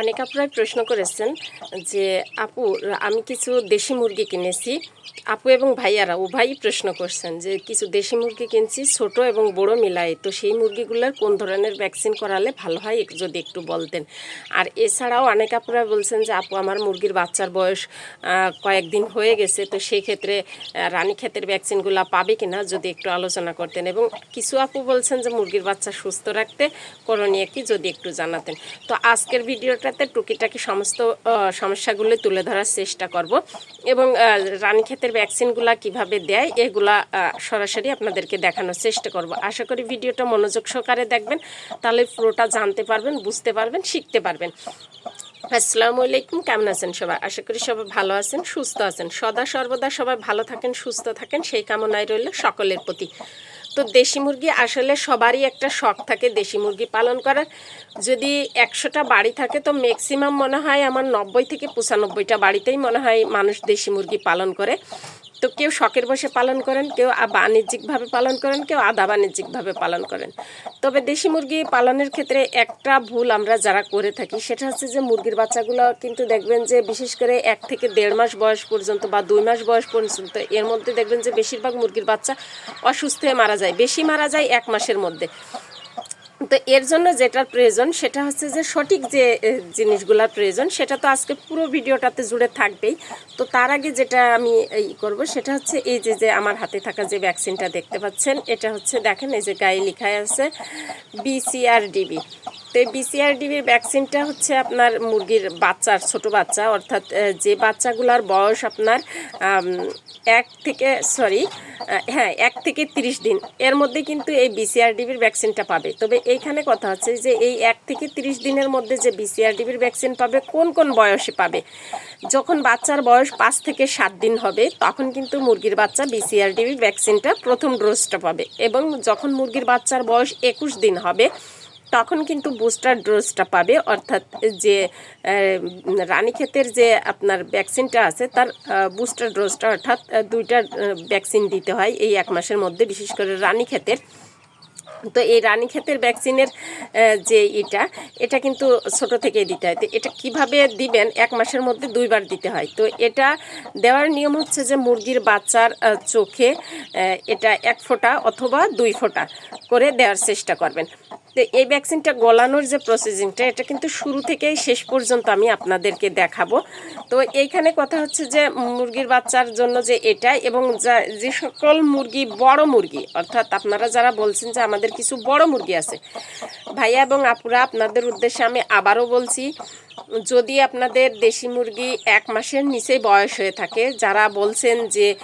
অনেক আপনারাই প্রশ্ন করেছেন যে, আপু আমি কিছু দেশি মুরগি কিনেছি। আপু এবং ভাইয়ারা উভয়ই প্রশ্ন করছেন যে, কিছু দেশি মুরগি কিনছি, ছোট এবং বড় মিলাই তো সেই মুরগিগুলোর কোন ধরনের ভ্যাকসিন করালে ভালো হয় যদি একটু বলতেন? আর এছাড়াও অনেক আপুরা বলছেন যে, আপু, আমার মুরগির বাচ্চার বয়স কয়েকদিন হয়ে গেছে। তো সেই ক্ষেত্রে রানী ক্ষেতের ভ্যাকসিনগুলো পাবে কিনা, যদি একটু আলোচনা করতেন। এবং কিছু আপু বলছেন যে, মুরগির বাচ্চা সুস্থ রাখতে করণীয় কি, যদি একটু জানাতেন? তো আজকের ভিডিওটাতে টুকিটাকি সমস্ত সমস্যাগুলো তুলে ধরার চেষ্টা করব এবং রানী ক্ষেতের ভ্যাকসিনগুলো কীভাবে দেয় এগুলা সরাসরি আপনাদেরকে দেখানোর চেষ্টা করব। আশা করি ভিডিওটা মনোযোগ সহকারে দেখবেন, তাহলে পুরোটা জানতে পারবেন, বুঝতে পারবেন, শিখতে পারবেন। আসসালামু আলাইকুম, কেমন আছেন সবাই? আশা করি সবাই ভালো আছেন, সুস্থ আছেন। সদা সর্বদা সবাই ভালো থাকেন, সুস্থ থাকেন, সেই কামনায় রইল সকলের প্রতি। তো দেশি মুরগি আসলে সবারই একটা শখ থাকে দেশি মুরগি পালন করার। যদি একশোটা বাড়ি থাকে তো ম্যাক্সিমাম মনে হয় আমার নব্বই থেকে পঁচানব্বইটা বাড়িতেই মনে হয় মানুষ দেশি মুরগি পালন করে। তো কেউ শখের বসে পালন করেন, কেউ বাণিজ্যিকভাবে পালন করেন, কেউ আধা বাণিজ্যিকভাবে পালন করেন। তবে দেশি মুরগি পালনের ক্ষেত্রে একটা ভুল আমরা যারা করে থাকি, সেটা হচ্ছে যে মুরগির বাচ্চাগুলো কিন্তু দেখবেন যে বিশেষ করে এক থেকে দেড় মাস বয়স পর্যন্ত বা দুই মাস বয়স পর্যন্ত, এর মধ্যে দেখবেন যে বেশিরভাগ মুরগির বাচ্চা অসুস্থ হয়ে মারা যায়। বেশি মারা যায় এক মাসের মধ্যে। তো এর জন্য যেটা প্রয়োজন, সেটা হচ্ছে যে সঠিক যে জিনিসগুলোর প্রয়োজন, সেটা তো আজকে পুরো ভিডিওটাতে জুড়ে থাকবেই। তো তার আগে যেটা আমি এই করব, সেটা হচ্ছে এই যে যে আমার হাতে থাকা যে ভ্যাকসিনটা দেখতে পাচ্ছেন, এটা হচ্ছে দেখেন, এই যে গায়ে লিখায় আছে বিসিআরডিবি তো এই বিসিআরডিবির ভ্যাকসিনটা হচ্ছে আপনার মুরগির বাচ্চার, ছোট বাচ্চা, অর্থাৎ যে বাচ্চাগুলোর বয়স আপনার এক থেকে সরি হ্যাঁ এক থেকে তিরিশ দিন। এর মধ্যে কিন্তু এই বিসিআরডিবির ভ্যাকসিনটা পাবে। তবে এইখানে কথা হচ্ছে যে এই এক থেকে তিরিশ দিনের মধ্যে যে বিসিআরডিবির ভ্যাকসিন পাবে, কোন কোন বয়সে পাবে? যখন বাচ্চার বয়স পাঁচ থেকে সাত দিন হবে, তখন কিন্তু মুরগির বাচ্চা বিসিআরডিবি ভ্যাকসিনটা প্রথম ডোজটা পাবে। এবং যখন মুরগির বাচ্চার বয়স একুশ দিন হবে তখন কিন্তু বুস্টার ডোজটা পাবে, অর্থাৎ যে রানীক্ষেতের যে আপনার ভ্যাকসিনটা আছে, তার বুস্টার ডোজটা অর্থাৎ দুইটা ভ্যাকসিন দিতে হয় এই এক মাসের মধ্যে, বিশেষ করে রানীক্ষেতের তো এই রানীক্ষেতের ভ্যাকসিনের যে এটা এটা কিন্তু ছোট থেকে দিতে হয়। তো এটা কীভাবে দিবেন? এক মাসের মধ্যে দুইবার দিতে হয়। তো এটা দেওয়ার নিয়ম হচ্ছে যে, মুরগির বাচ্চার চোখে এটা এক ফোঁটা অথবা দুই ফোঁটা করে দেওয়ার চেষ্টা করবেন। তো এই ভ্যাকসিনটা গলানোর যে প্রসেসিংটা এটা কিন্তু শুরু থেকেই শেষ পর্যন্ত আমি আপনাদেরকে দেখাবো। তো এইখানে কথা হচ্ছে যে মুরগির বাচ্চার জন্য যে এটা এবং যা- যে সকল মুরগি, বড় মুরগি, অর্থাৎ আপনারা যারা বলছেন যে আমাদের কিছু বড় মুরগি আছে, ভাইয়া এবং আপুরা, আপনাদের উদ্দেশ্যে আমি আবারও বলছি, যদি আপনাদের দেশি মুরগি এক মাসের নিচে বয়স হয়ে থাকে, যারা বলছেন যে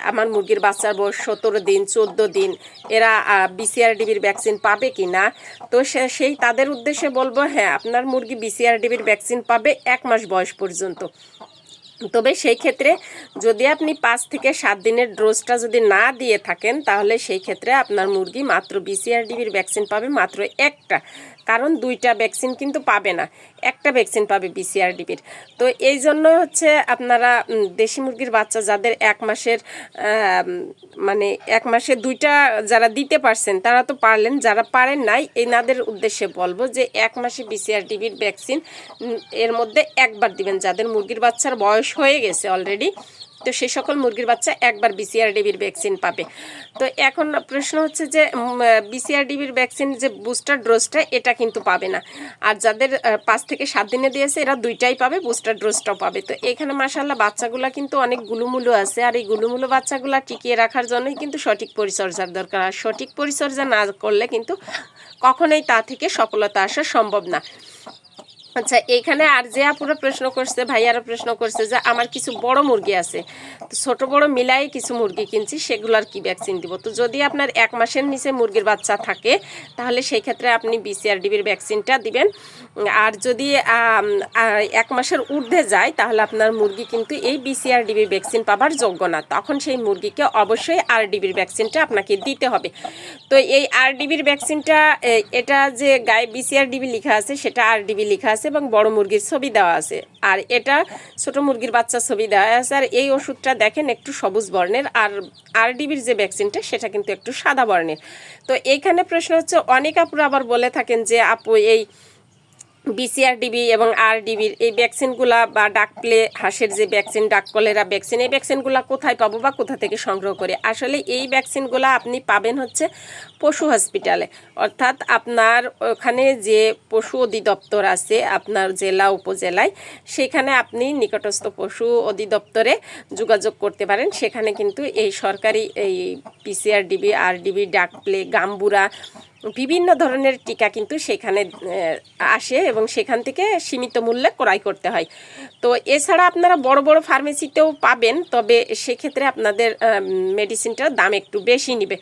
আমার মুরগির বাচ্চার বয়স সতেরো দিন, চোদ্দ দিন, এরা বিসিআরডিবির ভ্যাকসিন পাবে কি? না তো সেই তাদের উদ্দেশ্যে বলব হ্যাঁ আপনার মুরগি বিসিআরডিবির ভ্যাকসিন পাবে এক মাস বয়স পর্যন্ত। তবে সেই ক্ষেত্রে যদি আপনি পাঁচ থেকে সাত দিনের ডোজটা যদি না দিয়ে থাকেন, তাহলে সেই ক্ষেত্রে আপনার মুরগি মাত্র বিসিআরডিবির ভ্যাকসিন পাবে মাত্র একটা। কারণ দুইটা ভ্যাকসিন কিন্তু পাবে না। একটা ভ্যাকসিন পাবে বিসিআরডিবির তো এই জন্য হচ্ছে আপনারা দেশি মুরগির বাচ্চা যাদের এক মাসের মানে এক মাসে দুইটা যারা দিতে পারছেন, তারা তো পারলেন, যারা পারেন নাই, এনাদের উদ্দেশ্যে বলব যে এক মাসে বিসিআরডিবির ভ্যাকসিন এর মধ্যে একবার দিবেন। যাদের মুরগির বাচ্চার বয়স হয়ে গেছে অলরেডি তো সেই সকল মুরগির বাচ্চা একবার বিসিআরডিবির ভ্যাকসিন পাবে। তো এখন প্রশ্ন হচ্ছে যে বিসিআরডিবির ভ্যাকসিন যে বুস্টার ডোজটা এটা কিন্তু পাবে না। আর যাদের পাঁচ থেকে সাত দিনে দিয়েছে, এরা দুইটাই পাবে বুস্টার ডোজটাও পাবে। তো এখানে মাসাল্লাহ বাচ্চাগুলো কিন্তু অনেক গুলুমুলু আছে, আর এই গুলুমুলু বাচ্চাগুলো টিকিয়ে রাখার জন্যই কিন্তু সঠিক পরিচর্যার দরকার। আর সঠিক পরিচর্যা না করলে কিন্তু কখনোই তা থেকে সফলতা আসা সম্ভব না। আচ্ছা এইখানে আর যে আপুরা প্রশ্ন করছে, ভাইয়ারা প্রশ্ন করছে যে আমার কিছু বড় মুরগি আছে। তো ছোট বড় মিলাই কিছু মুরগি কিনছি, সেগুলোর কি ভ্যাকসিন দিব? তো যদি আপনার এক মাসের নিচে মুরগির বাচ্চা থাকে, তাহলে সেই ক্ষেত্রে আপনি বিসিআরডিবির ভ্যাকসিনটা দিবেন। আর যদি এক মাসের ঊর্ধ্বে যায়, তাহলে আপনার মুরগি কিন্তু এই বিসিআরডিবির ভ্যাকসিন পাবার যোগ্য না। তখন সেই মুরগিকে অবশ্যই আরডিবির ভ্যাকসিনটা আপনাকে দিতে হবে। তো এই আরডিবির ভ্যাকসিনটা এটা যে গায়ে বিসিআরডিবি লেখা আছে, সেটা আরডিবি লেখা আছে। এবং বড় মুরগির ছবি দেওয়া আছে। আর এটা ছোট মুরগির বাচ্চার ছবি দেওয়া আছে। আর এই ওষুধটা দেখেন একটু সবুজ বর্ণের। আর আরডিবির যে ভ্যাকসিনটা সেটা কিন্তু একটু সাদা বর্ণের। তো এইখানে প্রশ্ন হচ্ছে, অনেক আপুরা আবার বলে থাকেন যে, আপু, এই বিসিআরডিবি এবং আরডিবির এই ভ্যাকসিনগুলা বা ডাক প্লে হাঁসের যে ভ্যাকসিন ডাক কলেরা ভ্যাকসিন এই ভ্যাকসিনগুলা কোথায় পাবো বা কোথা থেকে সংগ্রহ করে? আসলে এই ভ্যাকসিনগুলা আপনি পাবেন হচ্ছে পশু হসপিটালে অর্থাৎ আপনার ওখানে যে পশু অধিদপ্তর আছে, আপনার জেলা, উপজেলায়, সেখানে আপনি নিকটস্থ পশু অধিদপ্তরে যোগাযোগ করতে পারেন। সেখানে কিন্তু এই সরকারি এই পিসিআরডিবি আরডিবি ডাক প্লে গাম্বুরা বিভিন্ন ধরনের টিকা কিন্তু সেখানে আসে এবং সেখান থেকে সীমিত মূল্যে ক্রয় করতে হয়। তো এছাড়া আপনারা বড় বড় ফার্মেসিতেও পাবেন, তবে সেক্ষেত্রে আপনাদের মেডিসিনটার দাম একটু বেশি নেবে।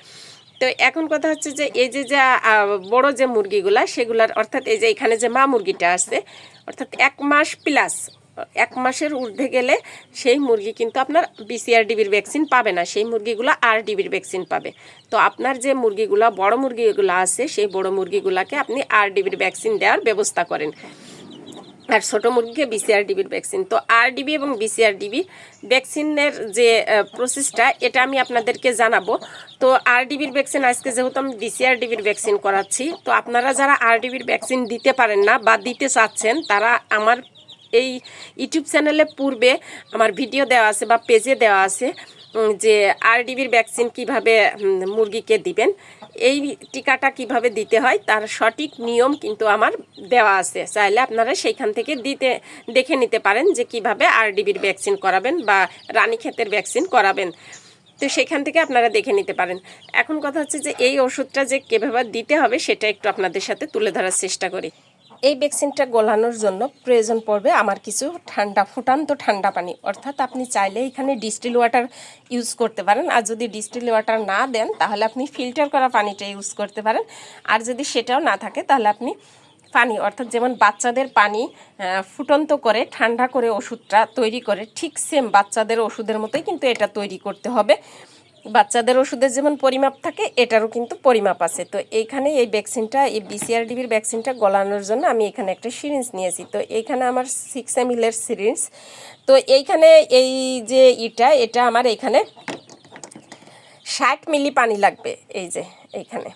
তো এখন কথা হচ্ছে যে, এই যে যা বড় যে মুরগিগুলা, সেগুলার অর্থাৎ এই যে এখানে যে মা মুরগিটা আছে অর্থাৎ এক মাস প্লাস এক মাসের ঊর্ধ্বে গেলে সেই মুরগি কিন্তু আপনার বিসিআরডিবির ভ্যাকসিন পাবে না। সেই মুরগিগুলো আর ডিবির ভ্যাকসিন পাবে। তো আপনার যে মুরগিগুলো, বড় মুরগিগুলো আছে, সেই বড় মুরগিগুলোকে আপনি আর ডিবির ভ্যাকসিন দেওয়ার ব্যবস্থা করেন। আর ছোট মুরগিকে বিসিআরডিবির ভ্যাকসিন তো আরডিবি এবং বিসিআরডিবি ভ্যাকসিনের যে প্রসেসটা এটা আমি আপনাদেরকে জানাব। তো আরডিবির ভ্যাকসিন আজকে যেহেতু আমি বিসিআরডিবির ভ্যাকসিন করাচ্ছি, তো আপনারা যারা আরডিবির ভ্যাকসিন দিতে পারেন না বা দিতে চাচ্ছেন, তারা আমার এই ইউটিউব চ্যানেলে পূর্বে আমার ভিডিও দেওয়া আছে বা পেজে দেওয়া আছে যে আরডিবির ভ্যাকসিন কীভাবে মুরগিকে দিবেন, এই টিকাটা কীভাবে দিতে হয় তার সঠিক নিয়ম কিন্তু আমার দেওয়া আছে। চাইলে আপনারা সেইখান থেকে দিতে, দেখে নিতে পারেন যে কীভাবে আরডিবির ভ্যাকসিন করাবেন বা রানীক্ষেতের ভ্যাকসিন করাবেন। তো সেখান থেকে আপনারা দেখে নিতে পারেন। এখন কথা হচ্ছে যে এই ওষুধটা যে কীভাবে দিতে হবে সেটা একটু আপনাদের সাথে তুলে ধরার চেষ্টা করি। এই ভ্যাকসিনটা গলানোর জন্য প্রয়োজন পড়বে আমার কিছু ঠান্ডা, ফুটান্ত ঠান্ডা পানি। অর্থাৎ আপনি চাইলে এখানে ডিস্টিল ওয়াটার ইউজ করতে পারেন। আর যদি ডিস্টিল ওয়াটার না দেন, তাহলে আপনি ফিল্টার করা পানিটা ইউজ করতে পারেন। আর যদি সেটাও না থাকে, তাহলে আপনি পানি, অর্থাৎ যেমন বাচ্চাদের পানি ফুটন্ত করে, ঠান্ডা করে ওষুধটা তৈরি করে, ঠিক সেম বাচ্চাদের ওষুধের মতোই কিন্তু এটা তৈরি করতে হবে। বাচ্চাদের ওষুধের যেমন পরিমাপ থাকে, এটারও কিন্তু পরিমাপ আছে। তো এইখানে এই ভ্যাকসিনটা এই বিসিআরডিবির ভ্যাকসিনটা গলানোর জন্য আমি এখানে একটা সিরিঞ্জ নিয়েছি। তো এইখানে আমার সিক্স এম ইলের সিরিঞ্জ তো এইখানে এই যে ইটা, এটা আমার এখানে ষাট মিলি পানি লাগবে, এই যে এইখানে।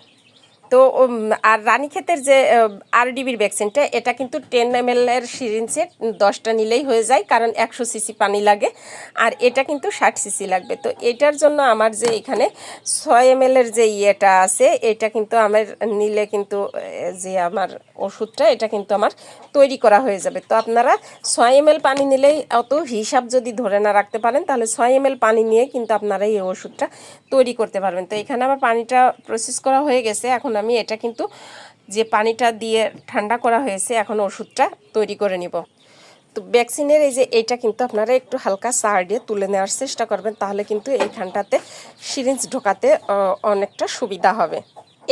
তো আর রানীক্ষেতের যে আরডিবির ভ্যাকসিনটা এটা কিন্তু টেন এম এর সিরিঞ্জে দশটা নিলেই হয়ে যায়, কারণ একশো সিসি পানি লাগে, আর এটা কিন্তু ষাট সিসি লাগবে। তো এটার জন্য আমার যে এখানে ছয় এম এর যে ইয়েটা আছে, এটা কিন্তু আমার নিলে কিন্তু যে আমার ওষুধটা, এটা কিন্তু আমার তৈরি করা হয়ে যাবে। তো আপনারা ছয় এম পানি নিলেই অত হিসাব যদি ধরে না রাখতে পারেন, তাহলে ছয় এম পানি নিয়ে কিন্তু আপনারা এই ওষুধটা তৈরি করতে পারবেন। তো এখানে আমার পানিটা প্রসেস করা হয়ে গেছে, এখন এটা কিন্তু যে পানিটা দিয়ে ঠান্ডা করা হয়েছে, এখন ওষুধটা তৈরি করে নিব। তো ভ্যাকসিনের এই যে এইটা কিন্তু আপনারা একটু হালকা সার দিয়ে তুলে নেওয়ার চেষ্টা করবেন, তাহলে কিন্তু এইখানটাতে সিরিঞ্জ ঢোকাতে অনেকটা সুবিধা হবে।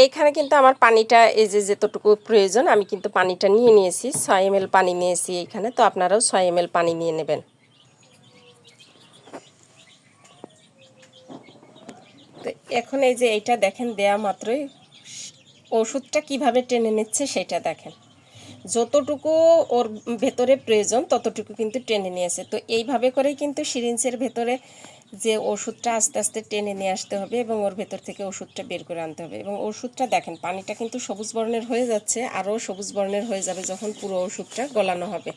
এইখানে কিন্তু আমার পানিটা, এই যে যতটুকু প্রয়োজন, আমি কিন্তু পানিটা নিয়ে নিয়েছি, ছয় এম পানি নিয়েছি এইখানে, তো আপনারাও ছয় এম পানি নিয়ে নেবেন। তো এখন এই যে এইটা দেখেন, দেয়া মাত্রই ওষুধটা কীভাবে টেনে নিচ্ছে সেটা দেখেন। যতটুকু ওর ভেতরে প্রয়োজন ততটুকু কিন্তু টেনে নিয়েছে। তো এইভাবে করেই কিন্তু সিরিঞ্জের ভেতরে যে ওষুধটা আস্তে আস্তে টেনে নিয়ে আসতে হবে এবং ওর ভেতর থেকে ওষুধটা বের করে আনতে হবে। এবং ওষুধটা দেখেন, পানিটা কিন্তু সবুজ বর্ণের হয়ে যাচ্ছে, আরও সবুজ বর্ণের হয়ে যাবে যখন পুরো ওষুধটা গলানো হবে।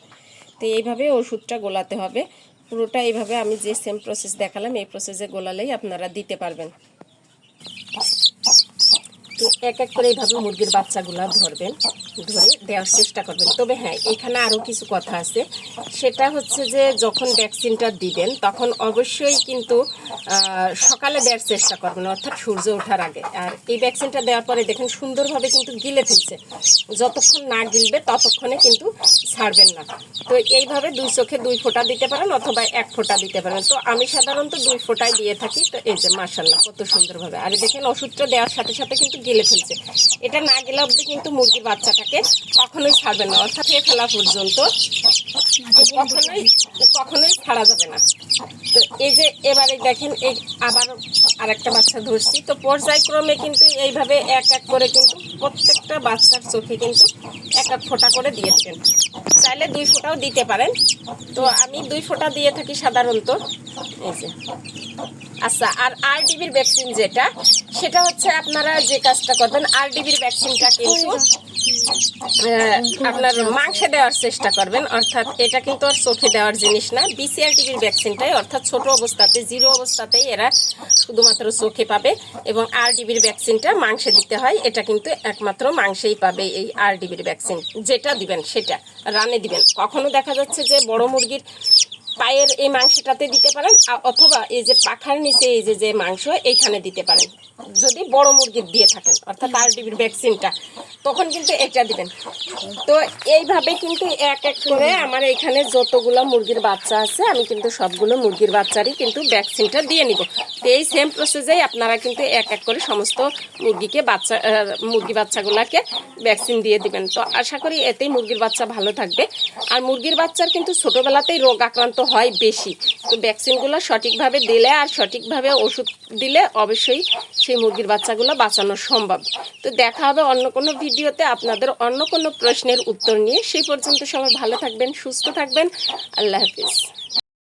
তো এইভাবে ওষুধটা গোলাতে হবে। পুরোটা এইভাবে আমি যে সেম প্রসেস দেখালাম, এই প্রসেসে গোলালেই আপনারা দিতে পারবেন। তো এক এক করে এইভাবে মুরগির বাচ্চাগুলো ধরবেন, ধরে দেওয়ার চেষ্টা করবেন। তবে হ্যাঁ এখানে আরও কিছু কথা আছে। সেটা হচ্ছে যে যখন ভ্যাকসিনটা দিবেন, তখন অবশ্যই কিন্তু সকালে দেওয়ার চেষ্টা করবেন, অর্থাৎ সূর্য ওঠার আগে। আর এই ভ্যাকসিনটা দেওয়ার পরে দেখেন সুন্দরভাবে কিন্তু গিলে ফেলছে। যতক্ষণ না গিলবে, ততক্ষণে কিন্তু ছাড়বেন না। তো এইভাবে দুই চোখে দুই ফোঁটা দিতে পারেন অথবা এক ফোঁটা দিতে পারেন। তো আমি সাধারণত দুই ফোঁটাই দিয়ে থাকি। তো এই যে মার্শাল্লাহ কত সুন্দরভাবে। আর দেখেন, ওষুধটা দেওয়ার সাথে সাথে কিন্তু গিলে ফেলছে। এটা না গেলে অবধি কিন্তু মুরগির বাচ্চাটাকে কখনোই ছাড়বেন না অর্থাৎ খেয়ে ফেলা পর্যন্ত। কখনোই কখনোই ছাড়া যাবে না। তো এই যে এবারে দেখেন, এই আবার আরেকটা বাচ্চা ধরছি। তো পর্যায়ক্রমে কিন্তু এইভাবে এক এক করে কিন্তু প্রত্যেকটা বাচ্চার চোখে কিন্তু এক এক ফোঁটা করে দিয়ে দেবেন। চাইলে দুই ফোঁটাও দিতে পারেন। তো আমি দুই ফোঁটা দিয়ে থাকি সাধারণত। এই যে। আচ্ছা আর আরডিবির ভ্যাকসিন যেটা, সেটা হচ্ছে আপনারা যে কাজটা করবেন আরডিবির ভ্যাকসিনটা কিন্তু আপনার মাংসে দেওয়ার চেষ্টা করবেন। অর্থাৎ এটা কিন্তু আর চোখে দেওয়ার জিনিস না বিসিআর টিভির ভ্যাকসিনটাই অর্থাৎ ছোট অবস্থাতে জিরো অবস্থাতেই এরা শুধুমাত্র চোখে পাবে এবং আর ডিবির ভ্যাকসিনটা মাংসে দিতে হয়। এটা কিন্তু একমাত্র মাংসেই পাবে এই আর ডিবির ভ্যাকসিন যেটা দিবেন, সেটা। রানে দিবেন। কখনো দেখা যাচ্ছে যে বড় মুরগির পায়ের এই মাংসটাতে দিতে পারেন অথবা এই যে পাখার নিচে এই যে যে মাংস, এইখানে দিতে পারেন। যদি বড় মুরগির দিয়ে থাকেন, অর্থাৎ আর ডিবির ভ্যাকসিনটা, তখন কিন্তু এটা দিবেন। তো এইভাবে কিন্তু এক এক করে আমার এখানে যতগুলো মুরগির বাচ্চা আছে, আমি কিন্তু সবগুলো মুরগির বাচ্চারই কিন্তু ভ্যাকসিনটা দিয়ে নিব। তো এই সেম প্রসেসেই আপনারা কিন্তু এক এক করে সমস্ত মুরগিকে বাচ্চা মুরগি বাচ্চাগুলোকে ভ্যাকসিন দিয়ে দিবেন। তো আশা করি এতেই মুরগির বাচ্চা ভালো থাকবে। আর মুরগির বাচ্চার কিন্তু ছোটোবেলাতেই রোগ আক্রান্ত হয় বেশি। তো ভ্যাকসিনগুলো সঠিকভাবে দিলে আর সঠিকভাবে ওষুধ দিলে অবশ্যই সেই মুরগির বাচ্চাগুলো বাঁচানো সম্ভব। তো দেখা হবে অন্য কোনো ভিডিওতে, আপনাদের অন্য কোনো প্রশ্নের উত্তর নিয়ে। সেই পর্যন্ত সবাই ভালো থাকবেন, সুস্থ থাকবেন। আল্লাহ হাফিজ।